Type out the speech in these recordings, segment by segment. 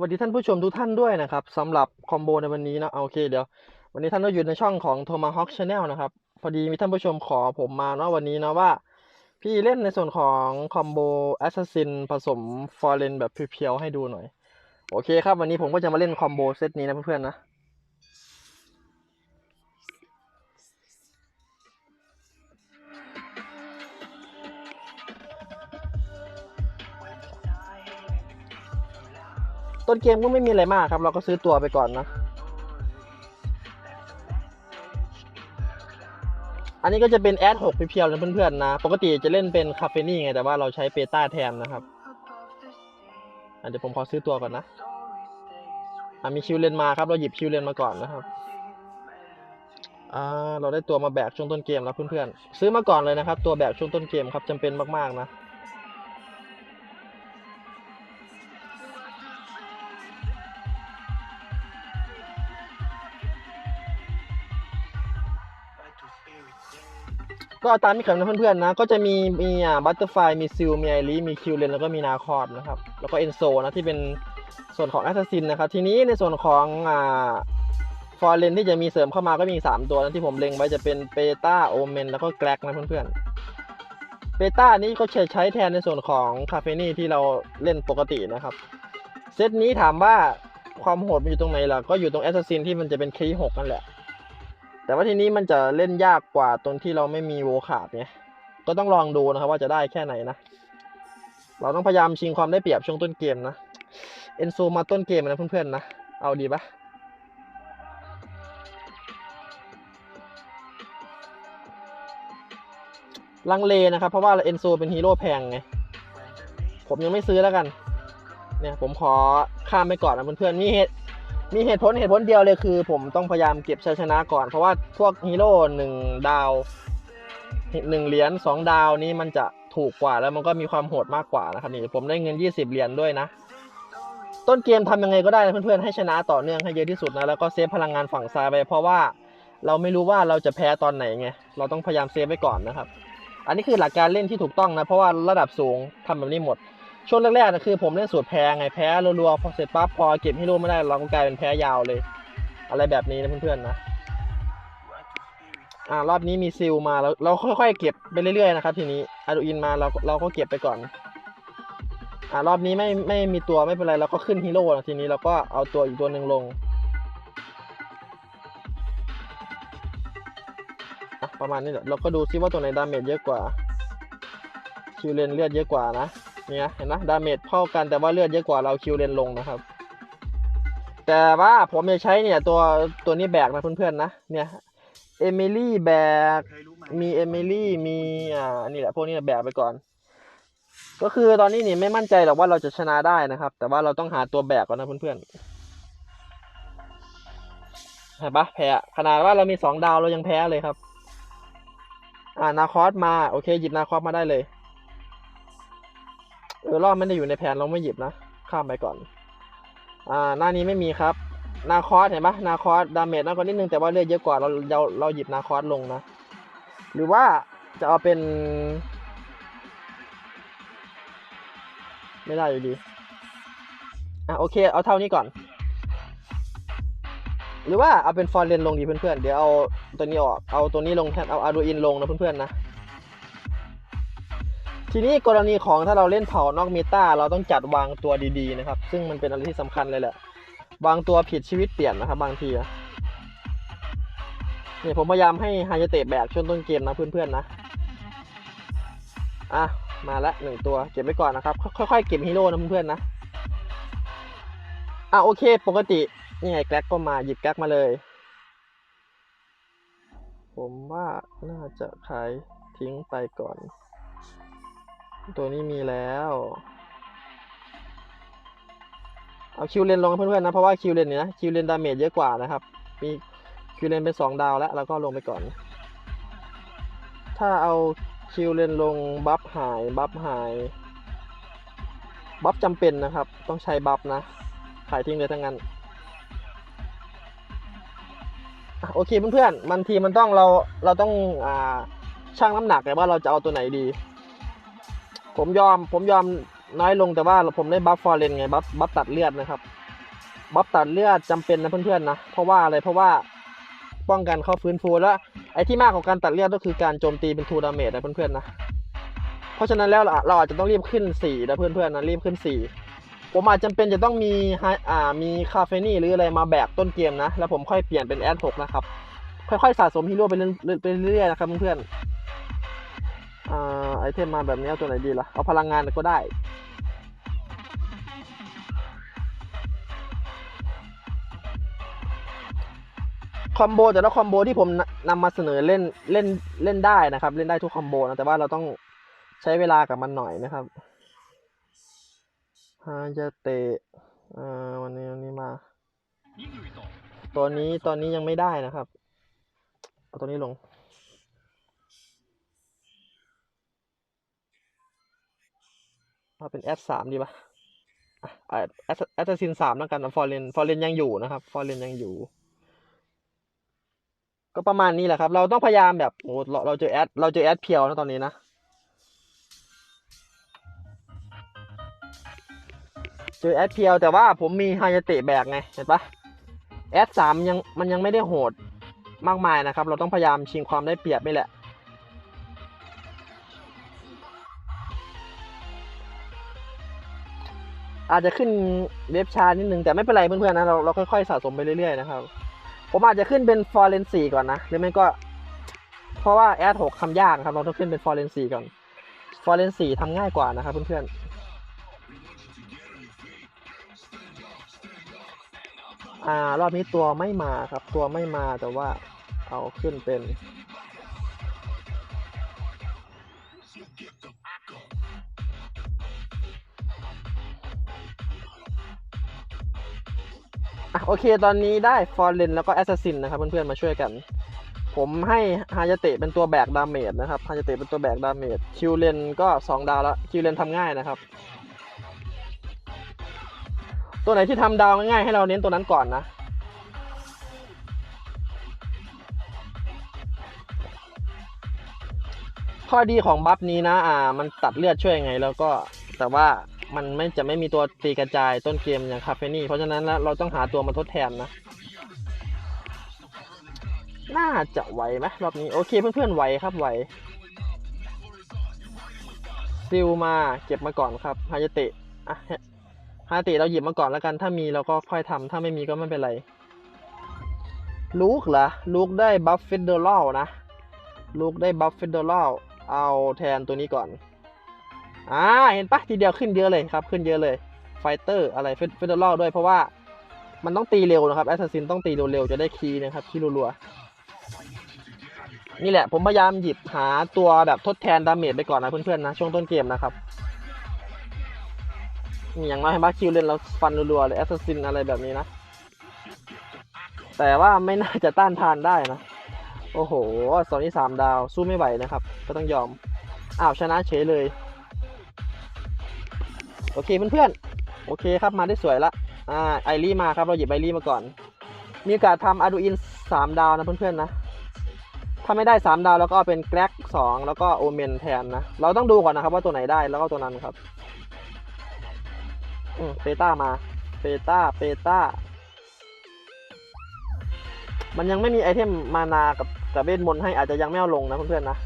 วัสดีท่านผู้ชมทุกท่านด้วยนะครับสำหรับคอมโบในวันนี้นะโอเคเดี๋ยววันนี้ท่านก็อยู่ในช่องของ Tomahawk Channel นะครับพอดีมีท่านผู้ชมขอผมมาเนาะวันนี้นะว่า พี่เล่นในส่วนของคอมโบ Assassin ผสม Foreign แบบเพียวๆให้ดูหน่อย โอเคครับ วันนี้ผมก็จะมาเล่นคอมโบเซตนี้นะเพื่อนๆนะ ต้นเกมก็ไม่มีอะไรมากครับ เราก็ซื้อตัวไปก่อนนะอันนี้ก็จะเป็นแอด6เพียวๆนะเพื่อนๆนะ ปกติจะเล่นเป็นคาเฟนี่ไง แต่ว่าเราใช้เปต้าแทนนะครับอะเดี๋ยวผมขอซื้อตัวก่อนนะอะมีคิวเลนมาครับ เราหยิบคิวเลนมาก่อนนะครับอ่าเราได้ตัวมาแบกช่วงต้นเกมแล้วเพื่อนๆ ซื้อมาก่อนเลยนะครับ ตัวแบกช่วงต้นเกมครับจำเป็นมากๆนะ ก็ตามที่เขียนนะเพื่อนๆนะ ก็จะมีมีอ่าบัตเตอร์ไฟมีซิลมีไอรีมีคิวเลนแล้วก็มีนาคอร์ดนะครับ แล้วก็เอนโซนะที่เป็นส่วนของแอสซัสซินนะครับ ทีนี้ในส่วนของอ่าฟอร์เรนที่จะมีเสริมเข้ามาก็มี 3 ตัวนะที่ผมเล็งไว้จะเป็นเปต้าโอเมนแล้วก็แกลกนะเพื่อนๆเปต้านี้ก็ใช้ใช้แทนในส่วนของคาเฟนี่ที่เราเล่นปกตินะครับเซตนี้ถามว่าความโหดมันอยู่ตรงไหนล่ะก็อยู่ตรงแอสซัสซินที่มันจะเป็นคีหกนั่นแหละ แต่ว่าทีนี้มันจะเล่นยากกว่าตรงที่เราไม่มีโวขาดไงก็ต้องลองดูนะครับว่าจะได้แค่ไหนนะ เราต้องพยายามชิงความได้เปรียบช่วงต้นเกมนะเอนโซมาต้นเกมนะเพื่อนๆนะ เอาดีปะลังเลนะครับ เพราะว่าเอนโซเป็นฮีโร่แพงไง ผมยังไม่ซื้อแล้วกัน เนี่ยผมขอข้ามไปก่อนนะเพื่อนๆมีเหตุ มีเหตุผลเหตุผลเดียวเลยคือ ผมต้องพยายามเก็บชัยชนะก่อน เพราะว่าพวกฮีโร่หนึ่งดาวหนึ่งเหรียญสองดาวนี้มันจะถูกกว่าแล้วมันก็มีความโหดมากกว่านะครับนี่ผมได้เงิน 20 เหรียญด้วยนะ ต้นเกมทำยังไงก็ได้นะเพื่อนๆให้ชนะต่อเนื่องให้เยอะที่สุดนะแล้วก็เซฟพลังงานฝั่งซ้ายไป เพราะว่าเราไม่รู้ว่าเราจะแพ้ตอนไหนไงเราต้องพยายามเซฟไว้ก่อนนะครับ อันนี้คือหลักการเล่นที่ถูกต้องนะ เพราะว่าระดับสูงทำแบบนี้หมด ช่วงแรกๆนะคือผมเล่นสูตรแพ้ไงแพ้รัวๆพอเสร็จปั๊บพอเก็บฮีโร่ไม่ได้เราก็กลายเป็นแพ้ยาวเลย อะไรแบบนี้นะเพื่อนๆนะอ่ารอบนี้มีซิลมาเราเราค่อยๆเก็บไปเรื่อยๆนะครับทีนี้อาดูอินมาเราเราก็เก็บไปก่อนอ่ารอบนี้ไม่ไม่มีตัวไม่เป็นไรเราก็ขึ้นฮีโร่ทีนี้เราก็เอาตัวอีกตัวหนึ่งลงประมาณนี้แหละเราก็ดูซิว่าตัวไหนดาเมจเยอะกว่าคิวเลนเลือดเยอะกว่านะ เนี่ยเห็นไหมดาเมจเท่ากันแต่ว่าเลือดเยอะกว่าเราคิวเลนลงนะครับ แต่ว่าผมจะใช้เนี่ยตัวตัวนี้แบกนะเพื่อนๆนะเนี่ยเอมิลี่แบกมีเอมิลี่มีอ่านี่แหละพวกนี้แบกไปก่อน ก็คือตอนนี้นี่ไม่มั่นใจหรอกว่าเราจะชนะได้นะครับ แต่ว่าเราต้องหาตัวแบกก่อนนะเพื่อนๆเห็นปะแพ้ขนาดว่าเรามีสองดาวเรายังแพ้เลยครับ อ่านาคอสมาโอเคหยิบนาคอสมาได้เลย เออรอบไม่ได้อยู่ในแผนเราไม่หยิบนะ ข้ามไปก่อน อ่า หน้านี้ไม่มีครับ นาคอสเห็นปะนาคอสดาเมจน้อยกว่านิดนึงแต่ว่าเลือดเยอะกว่าเราเราเราหยิบนาคอสลงนะ หรือว่าจะเอาเป็น ไม่ได้อยู่ดี อะโอเค เอาเท่านี้ก่อน หรือว่าเอาเป็นฟอร์เรนลงดีเพื่อนๆ เดี๋ยวเอาตัวนี้ออก เอาตัวนี้ลงแทนเอาอาดูอินลงนะเพื่อนๆนะ ทีนี้กรณีของถ้าเราเล่นเผานอกเมตาเราต้องจัดวางตัวดีๆนะครับ ซึ่งมันเป็นอะไรที่สำคัญเลยแหละวางตัวผิดชีวิตเปลี่ยนนะครับ บางทีเนี่ยผมพยายามให้ไฮยเตะแบกช่วงต้นเกมนะเพื่อนๆนะอะมาละหนึ่งตัวเก็บไว้ก่อนนะครับ ค่อยๆเก็บฮีโร่นะเพื่อนๆนะอะโอเค ปกตินี่ไงแกร็กก็มาหยิบแกร็กมาเลย ผมว่าน่าจะขายทิ้งไปก่อน ตัวนี้มีแล้ว เอาคิวเลนลงเพื่อนๆนะ เพราะว่าคิวเลนเนี่ยนะคิวเลนดาเมจเยอะกว่านะครับ มีคิวเลนเป็นสองดาวแล้วแล้วก็ลงไปก่อน ถ้าเอาคิวเลนลงบัฟหายบัฟหายบัฟจำเป็นนะครับ ต้องใช้บัฟนะ ขายทิ้งเลยทั้งนั้นอโอเคเพื่อนๆมันทีมันต้องเราเราต้องอ่าชั่งน้ำหนักไงว่าเราจะเอาตัวไหนดี ผมยอมผมยอมน้อยลงแต่ว่าผมได้บัฟฟอร์เรนไงบัฟบัฟตัดเลือดนะครับบัฟตัดเลือดจำเป็นนะเพื่อนๆนะเพราะว่าอะไรเพราะว่าป้องกันเข้าฟื้นฟูแล้วไอ้ที่มากของการตัดเลือดก็คือการโจมตีเป็นทูดาเมจนะเพื่อนๆนะเพราะฉะนั้นแล้วเราอาจจะต้องรีบขึ้นสี่นะเพื่อนๆนะรีบขึ้นสี่ผมอาจจำเป็นจะต้องมีฮอ่ามีคาเฟนี่หรืออะไรมาแบกต้นเกมนะแล้วผมค่อยเปลี่ยนเป็นแอดหกนะครับค่อยๆสะสมฮีโร่ไปเรื่อยๆไปเรื่อยๆนะครับเพื่อนๆอ่า ไอเทมมาแบบนี้เอาตัวไหนดีล่ะ เอาพลังงานก็ได้คอมโบแต่ละคอมโบที่ผมนนำมาเสนอเล่นเล่นเล่นได้นะครับ เล่นได้ทุกคอมโบนะแต่ว่าเราต้องใช้เวลากับมันหน่อยนะครับฮาจะเตะอ่าวันนี้วันนี้มา ตัวนี้ตอนนี้ยังไม่ได้นะครับ เอาตัวนี้ลง เอาเป็นแอดสามดีปะอะอะแอดแอดซินสามแล้วกันฟอร์เรนฟอร์เรนยังอยู่นะครับฟอร์เรนยังอยู่ ก็ประมาณนี้แหละครับ เราต้องพยายามแบบโอ้เราเราเจอแอดเราเจอแอดเพียวนะตอนนี้นะเจอแอดเพียวแต่ว่าผมมีไฮยาเตะแบกไงเห็นปะแอดสามยังมันยังไม่ได้โหดมากมายนะครับ เราต้องพยายามชิงความได้เปรียบนี่แหละ อาจจะขึ้นเว็บชานิดนึงแต่ไม่เป็นไรเพื่อนๆนะเราเราค่อยๆสะสมไปเรื่อยๆนะครับ ผมอาจจะขึ้นเป็นฟอร์เรนสี่ก่อนนะหรือไม่ก็ เพราะว่าแอดหกทำยากครับเราต้องขึ้นเป็นฟอร์เรนสี่ก่อนฟอร์เรนสี่ทำง่ายกว่านะครับเพื่อนๆอ่ารอบนี้ตัวไม่มาครับตัวไม่มาแต่ว่าเอาขึ้นเป็น โอเคตอนนี้ได้ฟอร์เรนแล้วก็แอสซัสซินนะครับเพื่อนๆมาช่วยกัน ผมให้ฮายาเตะเป็นตัวแบกดาเมจนะครับฮายาเตะเป็นตัวแบกดาเมจคิวเลนก็ 2 ดาวแล้วคิวเลนทำง่ายนะครับ ตัวไหนที่ทำดาวง่ายๆให้เราเน้นตัวนั้นก่อนนะข้อดีของบัฟนี้นะ อ่า มันตัดเลือดช่วยไง แล้วก็ แต่ว่า มันไม่จะไม่มีตัวตีกระจายต้นเกมอย่างคาเฟนี่ เพราะฉะนั้นแล้วเราต้องหาตัวมาทดแทนนะ น่าจะไหวไหมรอบนี้ โอเคเพื่อนๆไหวครับไหวซิลมาเก็บมาก่อนครับฮายาเตะอะฮายาเตะเราหยิบมาก่อนแล้วกันถ้ามีเราก็ค่อยทำถ้าไม่มีก็ไม่เป็นไร ลูกเหรอลูกได้บัฟเฟเดอรัลนะลูกได้บัฟเฟเดอรัลเอาแทนตัวนี้ก่อน อ่าเห็นปะทีเดียวขึ้นเยอะเลยครับขึ้นเยอะเลยไฟเตอร์อะไรเฟเดอรัลด้วยเพราะว่ามันต้องตีเร็วนะครับแอสซัสซินต้องตีเร็วๆจะได้คีย์นะครับคีย์รัวๆนี่แหละผมพยายามหยิบหาตัวแบบทดแทนดาเมจไปก่อนนะเพื่อนๆนะช่วงต้นเกมนะครับนี่อย่างน้อยเห็นปะคิวเล่นเราฟันรัวๆเลยแอสซัสซินอะไรแบบนี้นะแต่ว่าไม่น่าจะต้านทานได้นะ โอ้โหสองนี้สามดาวสู้ไม่ไหวนะครับ ก็ต้องยอม อ้าวชนะเฉยเลย โอเคเพื่อนๆ โอเคครับมาได้สวยละ อ่าไอรี่มาครับเราหยิบไอรี่มาก่อน มีโอกาสทำอาดูอินสามดาวนะเพื่อนๆนะ ถ้าไม่ได้สามดาวแล้วก็เป็นแกร็กสองแล้วก็โอเมนแทนนะ เราต้องดูก่อนนะครับว่าตัวไหนได้แล้วก็ตัวนั้นครับอืมเปต้ามา เปต้า เปต้า มันยังไม่มีไอเทมมานากับกับเวทมนต์ให้อาจจะยังไม่เอาลงนะเพื่อนๆนะ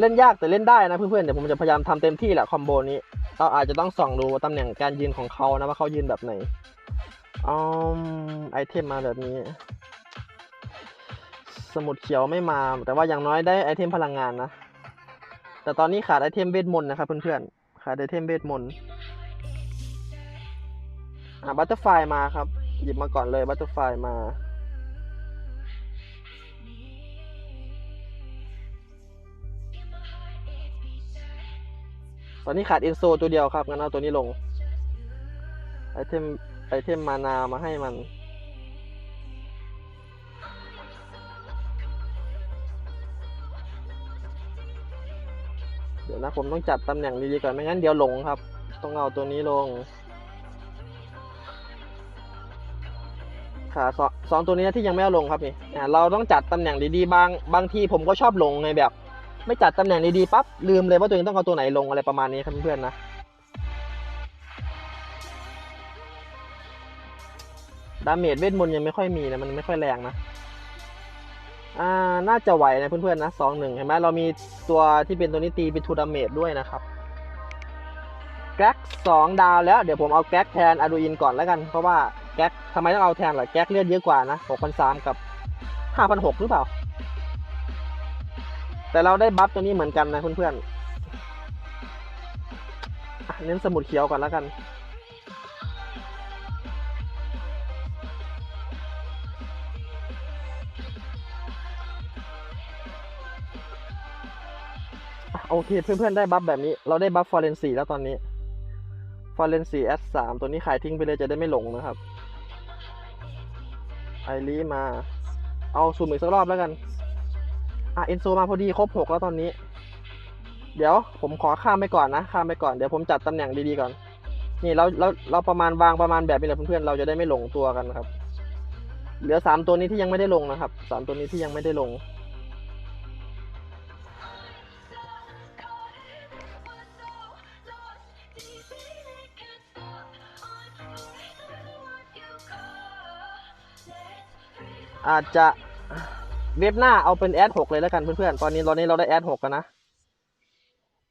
เล่นยากแต่เล่นได้นะเพื่อนๆเดี๋ยวผมจะพยายามทำเต็มที่แหละคอมโบนี้ เราอาจจะต้องส่องดูตำแหน่งการยืนของเขานะว่าเขายืนแบบไหนอืมไอเทมมาแบบนี้ สมุดเขียวไม่มา แต่ว่าอย่างน้อยได้ไอเทมพลังงานนะ แต่ตอนนี้ขาดไอเทมเวทมนต์นะครับเพื่อนๆ ขาดไอเทมเวทมนต์อะบัตเตอร์ไฟมาครับ หยิบมาก่อนเลยบัตเตอร์ไฟมา อนนี้ขาดเอนโซตัวเดียวครับ งั้นเอาตัวนี้ลง ไอเทม ไอเทมมานามาให้มัน เดี๋ยวนะผมต้องจัดตำแหน่งดีๆก่อน ไม่งั้นเดี๋ยวหลงครับ ต้องเอาตัวนี้ลง ขาสองสองตัวนี้ที่ยังไม่เอาลงครับนี่เราต้องจัดตำแหน่งดีๆบาง บางทีผมก็ชอบหลงในแบบ ไม่จัดตำแหน่งดีๆปั๊บลืมเลยว่าตัวเองต้องเอาตัวไหนลงอะไรประมาณนี้ครับเพื่อนๆนะดาเมจเวทมนต์ยังไม่ค่อยมีนะมันไม่ค่อยแรงนะอ่าน่าจะไหวนะเพื่อนๆนะสองหนึ่งเห็นไหมเรามีตัวที่เป็นตัวนี้ตีเป็นทูดาเมจด้วยนะครับแก๊กสองดาวแล้วเดี๋ยวผมเอาแก๊กแทนอาดูอินก่อนแล้วกันเพราะว่าแก๊กทำไมต้องเอาแทนล่ะแก๊กเลือดเยอะกว่านะหกพันสามกับห้าพันหกหรือเปล่า แต่เราได้บัฟตัวนี้เหมือนกันนะเพื่อนๆเน้นสมุดเขียวก่อนแล้วกัน โอเคเพื่อนๆได้บัฟแบบนี้ เราได้บัฟฟอร์เรนซีแล้วตอนนี้ฟอร์เรนซีแอดสามตัวนี้ขายทิ้งไปเลยจะได้ไม่หลงนะครับ ไอรีมา เอาซูมอีกสักรอบแล้วกัน อะเอนโซมาพอดีครบหกแล้วตอนนี้ เดี๋ยวผมขอข้ามไปก่อนนะข้ามไปก่อนเดี๋ยวผมจัดตำแหน่งดีๆก่อน นี่เราเราเราประมาณวางประมาณแบบนี้แหละเพื่อนๆเราจะได้ไม่หลงตัวกันครับ เหลือสามตัวนี้ที่ยังไม่ได้ลงนะครับสามตัวนี้ที่ยังไม่ได้ลงอาจจะ เว็บหน้าเอาเป็นแอดหกเลยแล้วกันเพื่อนๆ ตอนนี้ตอนนี้เราได้แอดหกกันนะ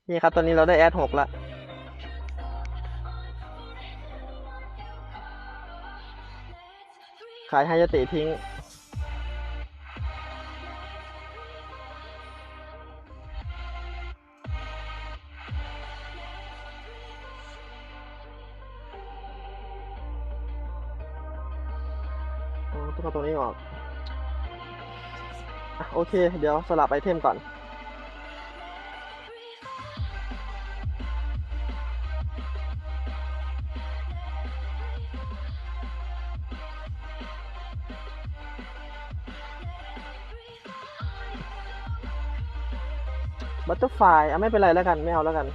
นี่ครับ ตอนนี้เราได้แอดหกละขายไฮยตะทิ้งอ๋อต้องเอาตรงนี้ออกอะ โอเค เดี๋ยวสลับไอเทมก่อน บัตเตอร์ไฟอะไม่เป็นไรแล้วกัน ไม่เอาแล้วกัน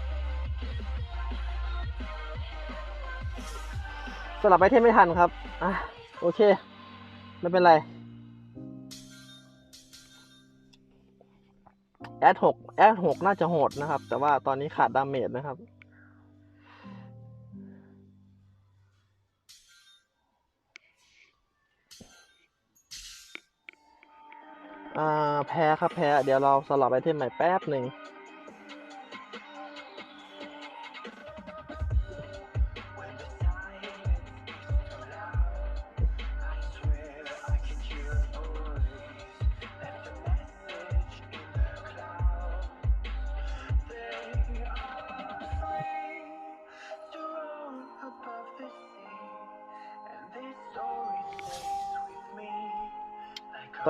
สลับไอเทมไม่ทันครับ อะ โอเค ไม่เป็นไร แอดหกแอดหกน่าจะโหดนะครับ แต่ว่าตอนนี้ขาดดาเมจนะครับ อ่า แพ้ครับแพ้ เดี๋ยวเราสลับไอเทมใหม่แป๊บหนึ่ง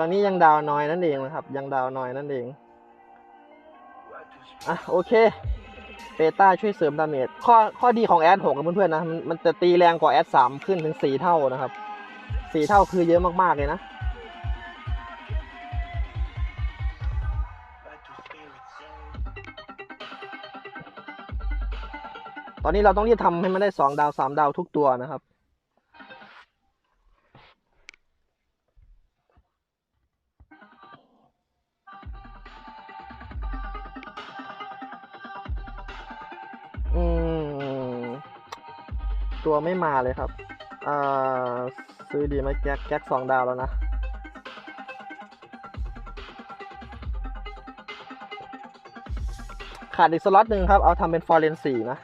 อนนี้ยังดาวน้อยนั่นเองนะครับ ยังดาวน้อยนั่นเองอะโอเคเปต้าช่วยเสริมดาเมจข้อข้อดีของแอดหกกับเพื่อนๆนะมันมันจะตีแรงกว่าแอดสามขึ้นถึงสี่เท่านะครับสี่เท่าคือเยอะมากๆเลยนะตอนนี้เราต้องรีบทำให้มันได้สองดาวสามดาวทุกตัวนะครับ ตัวไม่มาเลยครับอ่าซื้อดีไหมแก๊กแก๊กสองดาวแล้วนะขาดอีกสล็อตหนึ่งครับ เอาทำเป็นฟอร์เรนสี่นะ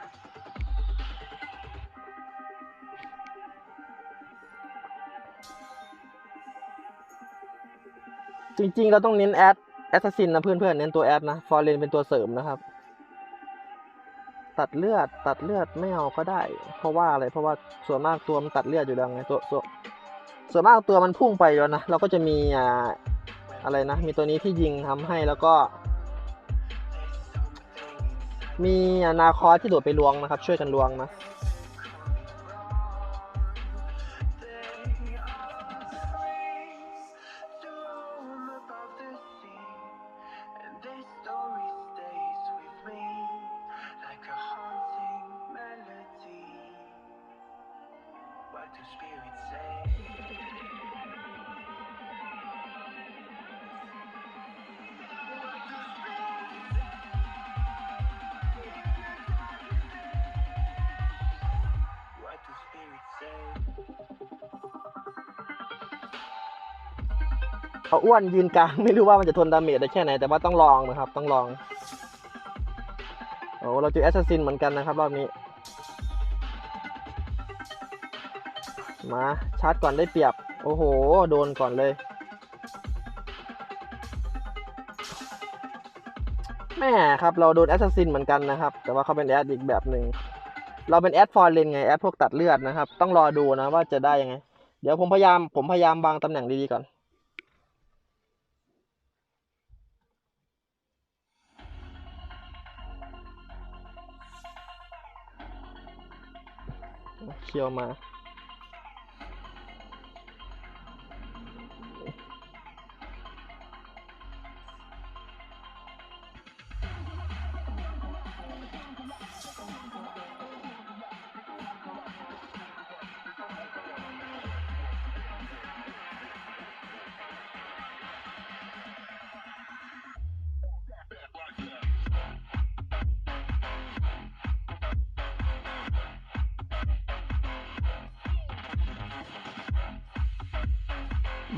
จริงๆ เราต้องเน้นแอดแอสซัสซินนะเพื่อนๆ เน้นตัวแอดนะ ฟอร์เรนเป็นตัวเสริมนะครับ ตัดเลือด ตัดเลือดไม่เอาก็ได้ เพราะว่าอะไรเพราะว่าส่วนมากตัวมันตัดเลือดอยู่แล้วไงตัวส่วนส่วนมากตัวมันพุ่งไปแล้วนะเราก็จะมีอ่าอะไรนะ มีตัวนี้ที่ยิงทำให้แล้วก็ มีอนาคอสที่โดดไปลวงนะครับ ช่วยกันลวงนะ อาอ้วนยืนกลางไม่รู้ว่ามันจะทนดาเมจได้แค่ไหน แต่ว่าต้องลองนะครับ ต้องลองโอ้เราเจอแอสซัสซินเหมือนกันนะครับรอบนี้ มาชาร์จก่อนได้เปรียบ โอ้โห โดนก่อนเลย แม่ครับเราโดนแอสซัสซินเหมือนกันนะครับ แต่ว่าเขาเป็นแอดอีกแบบหนึ่งเราเป็นแอดฟอร์เรนไงแอดพวกตัดเลือดนะครับ ต้องรอดูนะว่าจะได้ยังไง เดี๋ยวผมพยายามผมพยายามวางตำแหน่งดีๆก่อน เคีย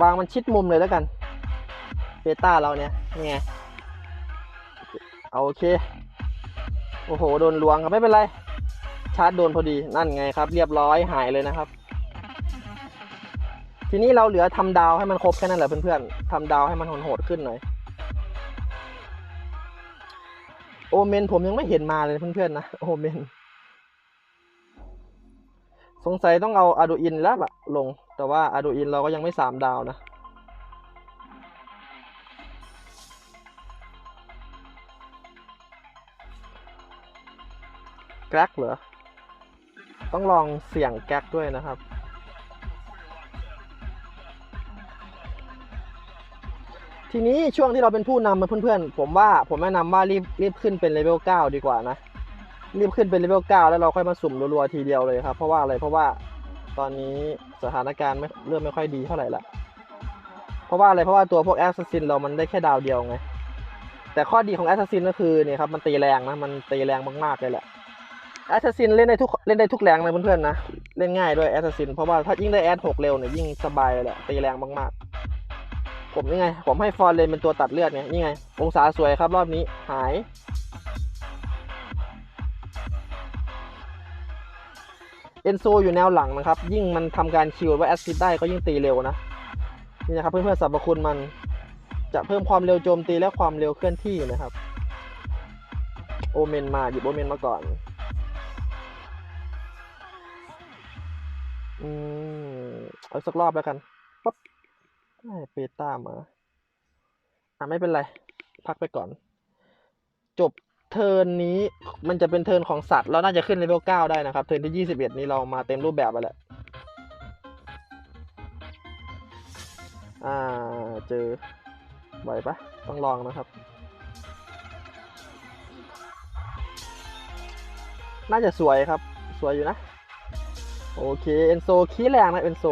วางมันชิดมุมเลยแล้วกันเบต้าเราเนี่ยนี่ไงเอาโอเค โอ้โห โดนลวงครับไม่เป็นไร ชาร์จโดนพอดีนั่นไงครับ เรียบร้อยหายเลยนะครับ ทีนี้เราเหลือทำดาวให้มันครบแค่นั้นแหละเพื่อนๆทำดาวให้มันโหดขึ้นหน่อย โอเมนผมยังไม่เห็นมาเลยเพื่อนๆนะโอเมน สงสัยต้องเอาอาดูอินแล้วอะลง แต่ว่าอาดูอินเราก็ยังไม่สามดาวนะ แกร็กเหรอ ต้องลองเสี่ยงแกร็กด้วยนะครับทีนี้ช่วงที่เราเป็นผู้นำมาเพื่อนๆ ผมว่าผมแนะนำว่ารีบรีบขึ้นเป็นเลเวล9ดีกว่านะ รีบขึ้นเป็นเลเวล9แล้วเราค่อยมาสุ่มรัวๆทีเดียวเลยครับ เพราะว่าอะไรเพราะว่า ตอนนี้สถานการณ์ไม่เริ่มไม่ค่อยดีเท่าไหร่ละเพราะว่าอะไรเพราะว่าตัวพวกแอสซัสซินเรามันได้แค่ดาวเดียวไง แต่ข้อดีของแอสซัสซินก็คือเนี่ยครับมันตีแรงนะ มันตีแรงมากๆเลยแหละแอสซัสซินเล่นได้ทุกเล่นได้ทุกแรงนะเพื่อนๆนะ เล่นง่ายด้วยแอสซัสซินเพราะว่าถ้ายิ่งได้แอดหกเร็วเนี่ยยิ่งสบายเลยแหละตีแรงมากๆ ผมนี่ไง ผมให้ฟอร์เรนเป็นตัวตัดเลือดไงนี่ไง องศาสวยครับรอบนี้หาย เอนโซอยู่แนวหลังนะครับ ยิ่งมันทำการคิวว่าแอสซิดได้ก็ยิ่งตีเร็วนะ นี่นะครับเพื่อนๆสรรพคุณมันจะเพิ่มความเร็วโจมตีและความเร็วเคลื่อนที่นะครับ โอเมนมาหยิบโอเมนมาก่อนอืมเอาสักรอบแล้วกันปั๊บได้เปต้ามา อะไม่เป็นไร พักไปก่อน จบ เทิร์นนี้มันจะเป็นเทิร์นของสัตว์เราน่าจะขึ้นเลเวล9ได้นะครับ เทิร์นที่ 21 นี้เรามาเต็มรูปแบบไปแล้วอ่าเจอไหวปะต้องลองนะครับ น่าจะสวยครับ สวยอยู่นะ โอเค เอนโซขี้แรงนะ เอนโซ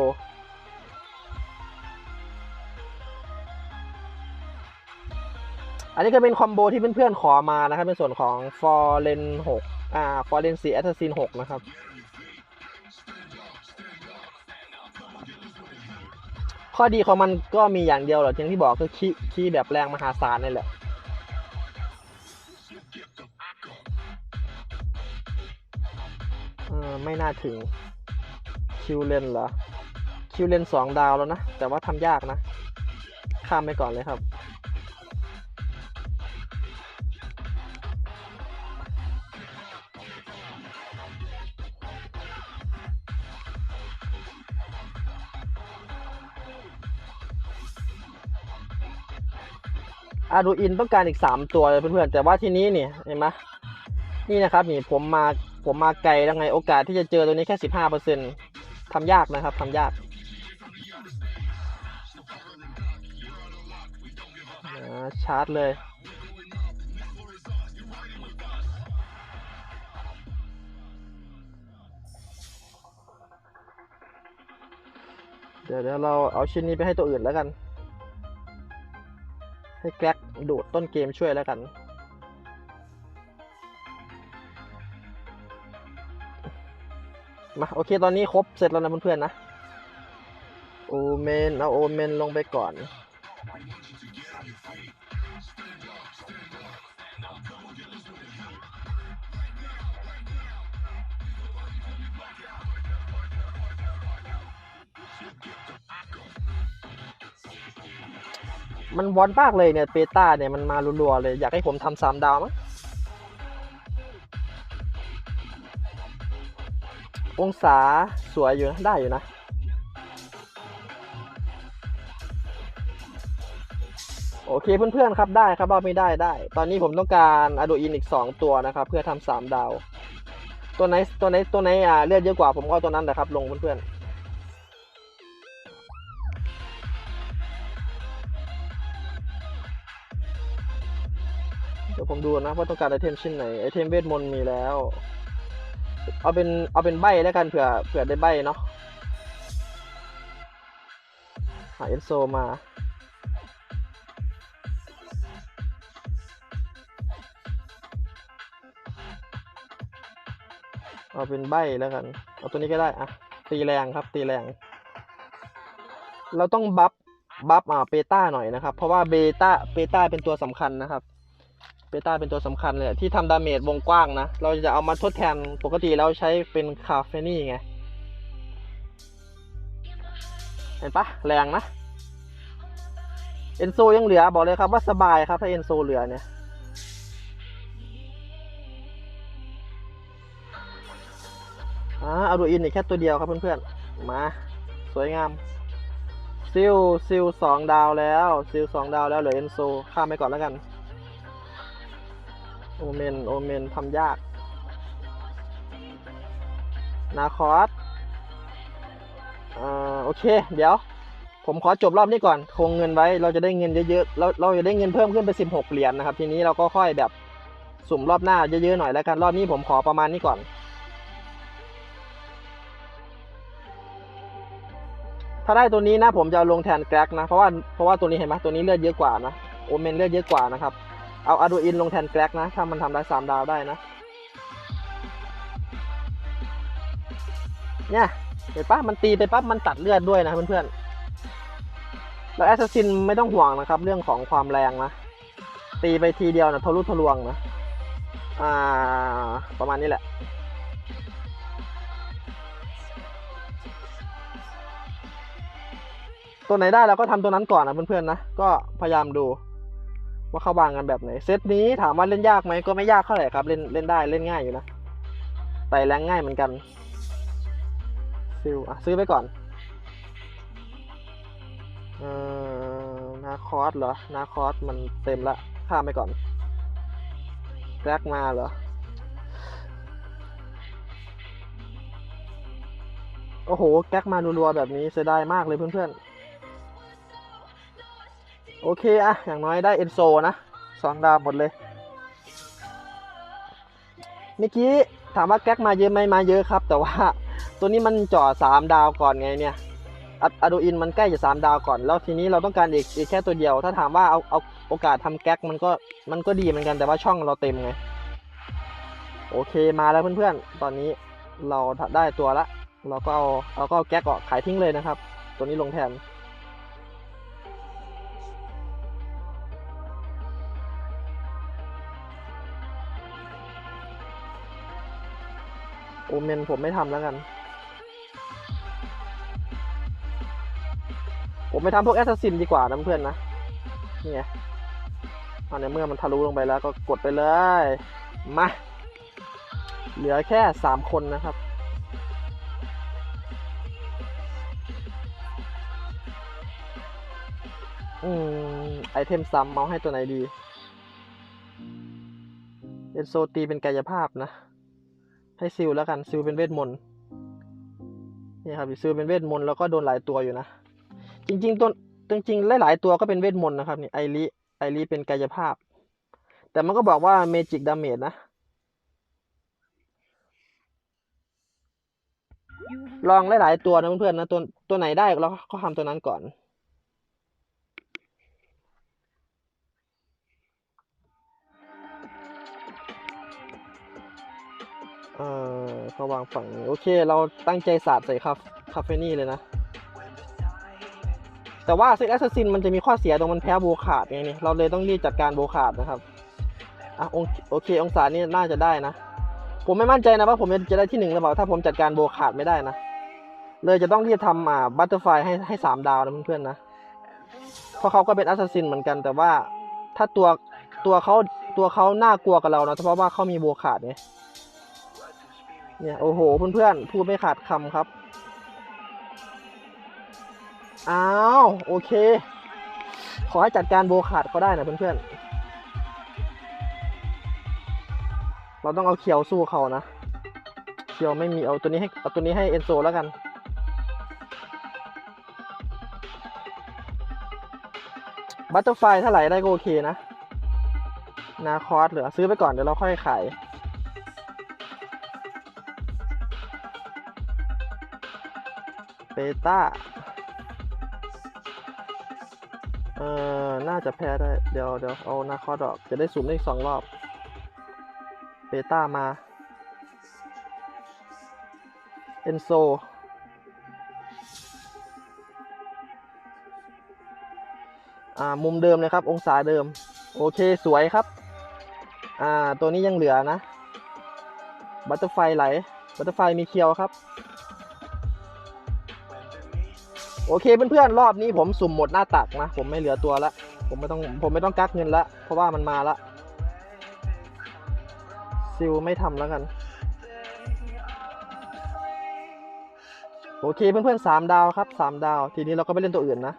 อันนี้ก็เป็นคอมโบที่เพื่อนๆขอมานะครับในส่วนของ f o r e n 6อ่า f o r e n 4 Assassin 6 นะครับ ข้อดีของมันก็มีอย่างเดียวแหละอย่างที่บอกคือคีคีแบบแรงมหาศาลนี่แหละเออไม่น่าถึง คิวเลนเหรอ คิวเลนสองดาวแล้วนะ แต่ว่าทำยากนะ ข้ามไปก่อนเลยครับ อาดูอินต้องการอีกสามตัวเลยเพื่อนๆ แต่ว่าที่นี้นี่เห็นไหมนี่นะครับนี่ผมมาผมมาไกลแล้วไงโอกาสที่จะเจอตัวนี้แค่สิบห้าเปอร์เซ็นทำยากนะครับทำยากชาร์จเลยเดี๋ยวเราเอาชิ้นนี้ไปให้ตัวอื่นแล้วกัน ให้แกล็กโดดต้นเกมช่วยแล้วกันมาโอเคตอนนี้ครบเสร็จแล้วนะเพื่อนๆนะ โอเมน เอาโอเมนลงไปก่อน มันวอนมากเลยเนี่ยเบต้าเนี่ยมันมารัวๆเลย อยากให้ผมทำสามดาวมั้งองศาสวยอยู่นะได้อยู่นะโอเคเพื่อนๆครับได้ครับว่าไม่ได้ได้ ตอนนี้ผมต้องการอะโดอินอีก 2 ตัวนะครับ เพื่อทำสามดาว ตัวไหนตัวไหนตัวไหนอ่าเลือดเยอะกว่าผมก็เอาตัวนั้นแหละครับ ลงเพื่อนๆ ดี๋ยวผมดูนะว่าต้องการไอเทมชิ้นไหนไอเทมเวทมนต์มีแล้ว เอาเป็นเอาเป็นใบแล้วกันเผื่อเผื่อได้ใบเนาะหาเอนโซมาเอาเป็นใบแล้วกัน เอาตัวนี้ก็ได้อะตีแรงครับ ตีแรง เราต้องบัฟ บัฟอ่าเบต้าหน่อยนะครับ เพราะว่าเบต้า เบต้าเป็นตัวสำคัญนะครับ เบต้าเป็นตัวสำคัญเลยที่ทำดาเมจวงกว้างนะ เราจะเอามาทดแทนปกติเราใช้เป็นคาเฟนี่ไง เห็นปะแรงนะ เอนโซยังเหลือบอกเลยครับว่าสบายครับ ถ้าเอนโซเหลือเนี่ยอ่าเอาดูอินอีกแค่ตัวเดียวครับเพื่อนๆ มา สวยงามซิลซิลสองดาวแล้วซิลสองดาวแล้วเหลือเอนโซข้ามไปก่อนแล้วกัน โอเมน โอเมนทำยาก นาคอสอ่าโอเค เดี๋ยว ผมขอจบรอบนี้ก่อนคงเงินไว้ เราจะได้เงินเยอะๆเราเราจะได้เงินเพิ่มขึ้นไป 16 เหรียญนะครับ ทีนี้เราก็ค่อยแบบสุ่มรอบหน้าเยอะๆหน่อยแล้วกัน รอบนี้ผมขอประมาณนี้ก่อน ถ้าได้ตัวนี้นะผมจะลงแทนแกร็กนะ เพราะว่าเพราะว่าตัวนี้เห็นไหมตัวนี้เลือดเยอะกว่านะ โอเมนเลือดเยอะกว่านะครับ เอาอาดูอินลงแทนแกร็กนะ ถ้ามันทำได้สามดาวได้นะ เนี่ยเห็นปะมันตีไปปั๊บมันตัดเลือดด้วยนะเพื่อนๆ แล้วแอสซัสซินไม่ต้องห่วงนะครับ เรื่องของความแรงนะ ตีไปทีเดียวนะทะลุทะลวงนะ อ่า ประมาณนี้แหละตัวไหนได้เราก็ทำตัวนั้นก่อนนะเพื่อนๆนะ ก็พยายามดู ว่าเข้าวางกันแบบไหน เซตนี้ถามว่าเล่นยากไหมก็ไม่ยากเท่าไหร่ครับ เล่นเล่นได้เล่นง่ายอยู่นะไต่แรงง่ายเหมือนกันซิลอะซื้อไปก่อนเอ่อนาคอสเหรอนาคอสมันเต็มละข้ามไปก่อนแกร็กมาเหรอ โอ้โห แก๊กมารัวๆแบบนี้เสียดายมากเลยเพื่อนๆ โอเคอะอย่างน้อยได้เอนโซนะสองดาวหมดเลยเมื่อกี้ถามว่าแก๊กมาเยอะไหมมาเยอะครับ แต่ว่าตัวนี้มันจ่อสามดาวก่อนไงเนี่ยอะดูอินมันใกล้จะสามดาวก่อนแล้วทีนี้เราต้องการอีกอีกแค่ตัวเดียว ถ้าถามว่าเอาเอาโอกาสทำแก๊กมันก็มันก็ดีเหมือนกันแต่ว่าช่องเราเต็มไงโอเคมาแล้วเพื่อนๆ ตอนนี้เราได้ตัวละ เราก็เอาเราก็เอาแก๊กออกขายทิ้งเลยนะครับ ตัวนี้ลงแทน โอเมนผมไม่ทำแล้วกัน ผมไม่ทำพวกแอสซัสซินดีกว่านะเพื่อนนะ นี่ไงเอาในเมื่อมันทะลุลงไปแล้วก็กดไปเลย มา เหลือแค่สามคนนะครับ อืม ไอเทมซ้ำเอาให้ตัวไหนดี เอนโซตีเป็นกายภาพนะ ให้ซิลแล้วกันซิลเป็นเวทมนต์นี่ครับซิลเป็นเวทมนต์แล้วก็โดนหลายตัวอยู่นะ จริง ๆ ตัวจริงๆหลายๆตัวก็เป็นเวทมนต์นะครับนี่ไอริไอริเป็นกายภาพ แต่มันก็บอกว่าเมจิกดาเมจนะลองหลายๆตัวนะเพื่อนๆนะตัวตัวไหนได้เราก็ทำตัวนั้นก่อน เออเขาวางฝั่งนี้โอเค เราตั้งใจสาดใส่คาคาเฟนี่เลยนะ แต่ว่าเซตแอสซัสซินมันจะมีข้อเสียตรงมันแพ้โบขาดไงนี่ เราเลยต้องรีบจัดการโบขาดนะครับ อะองโอเค องศานี่น่าจะได้นะ ผมไม่มั่นใจนะว่าผมจะได้ที่หนึ่งหรือเปล่า ถ้าผมจัดการโบขาดไม่ได้นะ เลยจะต้องรีบทำอ่าบัตเตอร์ไฟให้ให้สามดาวนะเพื่อนๆนะ เพราะเขาก็เป็นแอสซัสซินเหมือนกัน แต่ว่าถ้าตัวตัวเขาตัวเขาน่ากลัวกับเรานะเพราะว่าเขามีโบขาดไง เนี่ยโอ้โหเพื่อนๆพูดไม่ขาดคำครับอ้าวโอเค ขอให้จัดการโบขาดเขาได้นะเพื่อนๆเราต้องเอาเขียวสู้เขานะเขียวไม่มีเอาตัวนี้ให้เอาตัวนี้ให้เอนโซแล้วกันบัตเตอร์ไฟเท่าไหร่ได้ก็โอเคนะนาคอสเหลือซื้อไปก่อนเดี๋ยวเราค่อยขาย ต้า เอ่อ น่าจะแพ้ได้ เดี๋ยวเดี๋ยวเอานาคอดอก จะได้สุ่มได้อีกสองรอบ เบต้ามา เอนโซ อ่า มุมเดิมเลยครับ องศาเดิม โอเค สวยครับ อ่า ตัวนี้ยังเหลือนะ บัตเตอร์ไฟไหล บัตเตอร์ไฟมีเคียวครับ โอเคเพื่อนๆรอบนี้ผมสุ่มหมดหน้าตักนะ ผมไม่เหลือตัวละ ผมไม่ต้องผมไม่ต้องกักเงินละ เพราะว่ามันมาละซิลไม่ทำแล้วกัน โอเคเพื่อนๆสามดาวครับสามดาว ทีนี้เราก็ไปเล่นตัวอื่นนะ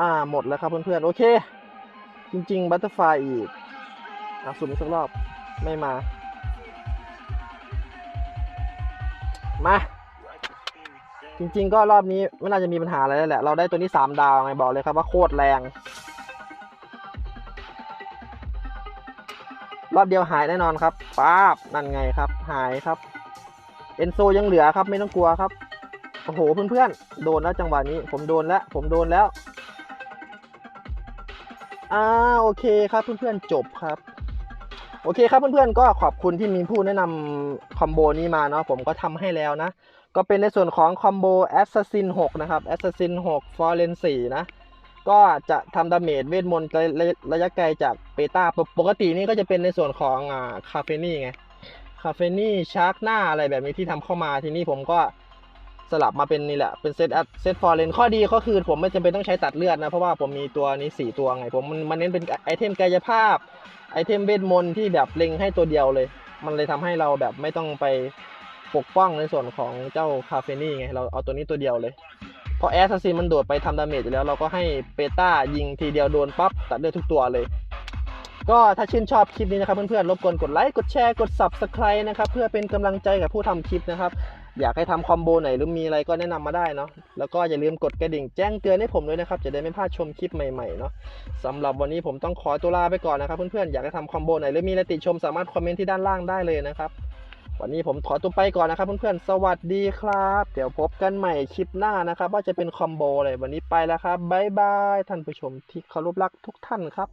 อ่าหมดแล้วครับเพื่อนๆโอเค จริง ๆ บัตเตอร์ไฟอีกอะสุ่มอีกสักรอบ ไม่มา มา จริง ๆ ก็รอบนี้ไม่น่าจะมีปัญหาอะไรแล้วแหละ เราได้ตัวนี้สามดาวไงบอกเลยครับว่าโคตรแรง รอบเดียวหายแน่นอนครับป๊าบนั่นไงครับ หายครับ เอนโซยังเหลือครับไม่ต้องกลัวครับ โอ้โหเพื่อนๆ โดนแล้วจังหวะนี้ ผมโดนแล้ว ผมโดนแล้ว อ่าโอเคครับเพื่อนๆจบครับ โอเคครับเพื่อนๆก็ขอบคุณที่มีผู้แนะนำคอมโบนี้มาเนาะผมก็ทำให้แล้วนะ ก็เป็นในส่วนของคอมโบ Assassin 6 นะครับ Assassin 6 f o r e n 4นะ ก็จะทำดาเมจเวทมนต์ระยะระยะไกลจากเปต้าปกตินี่ก็จะเป็นในส่วนของอ่าคาเฟนี่ไงคาเฟนี่ชาร์กหน้าอะไรแบบนี้ที่ทำเข้ามาทีนี้ผมก็ สลับมาเป็นนี่แหละ เป็นเซตเซตฟอร์เรนข้อดีก็คือผมไม่จำเป็นต้องใช้ตัดเลือดนะ เพราะว่าผมมีตัวนี้สี่ตัวไง ผมมันมันเน้นเป็นไอเทมกายภาพ ไอเทมเวทมนต์ที่แบบเล็งให้ตัวเดียวเลย มันเลยทำให้เราแบบไม่ต้องไปปกป้องในส่วนของเจ้าคาเฟนี่ไง เราเอาตัวนี้ตัวเดียวเลย เพราะแอสซัสซินมันโดดไปทำดาเมจอยู่แล้ว เราก็ให้เปต้ายิงทีเดียวโดนปั๊บตัดเลือดทุกตัวเลยก็ถ้าชื่นชอบคลิปนี้นะครับเพื่อนๆรบกวนกดไลค์ กดแชร์ กด Subscribe นะครับ เพื่อเป็นกำลังใจกับผู้ทำคลิปนะครับ อยากให้ทำคอมโบไหนหรือมีอะไรก็แนะนำมาได้เนาะแล้วก็อย่าลืมกดกระดิ่งแจ้งเตือนให้ผมด้วยนะครับ จะได้ไม่พลาดชมคลิปใหม่ๆเนาะสำหรับวันนี้ผมต้องขอตัวลาไปก่อนนะครับ เพื่อนๆอยากให้ทำคอมโบไหนหรือมีอะไรติชมสามารถคอมเมนต์ที่ด้านล่างได้เลยนะครับวันนี้ผมขอตัวไปก่อนนะครับเพื่อนๆ สวัสดีครับ เดี๋ยวพบกันใหม่คลิปหน้านะครับ ว่าจะเป็นคอมโบอะไรวันนี้ไปแล้วครับบ๊ายบาย ท่านผู้ชมที่เคารพรักทุกท่านครับ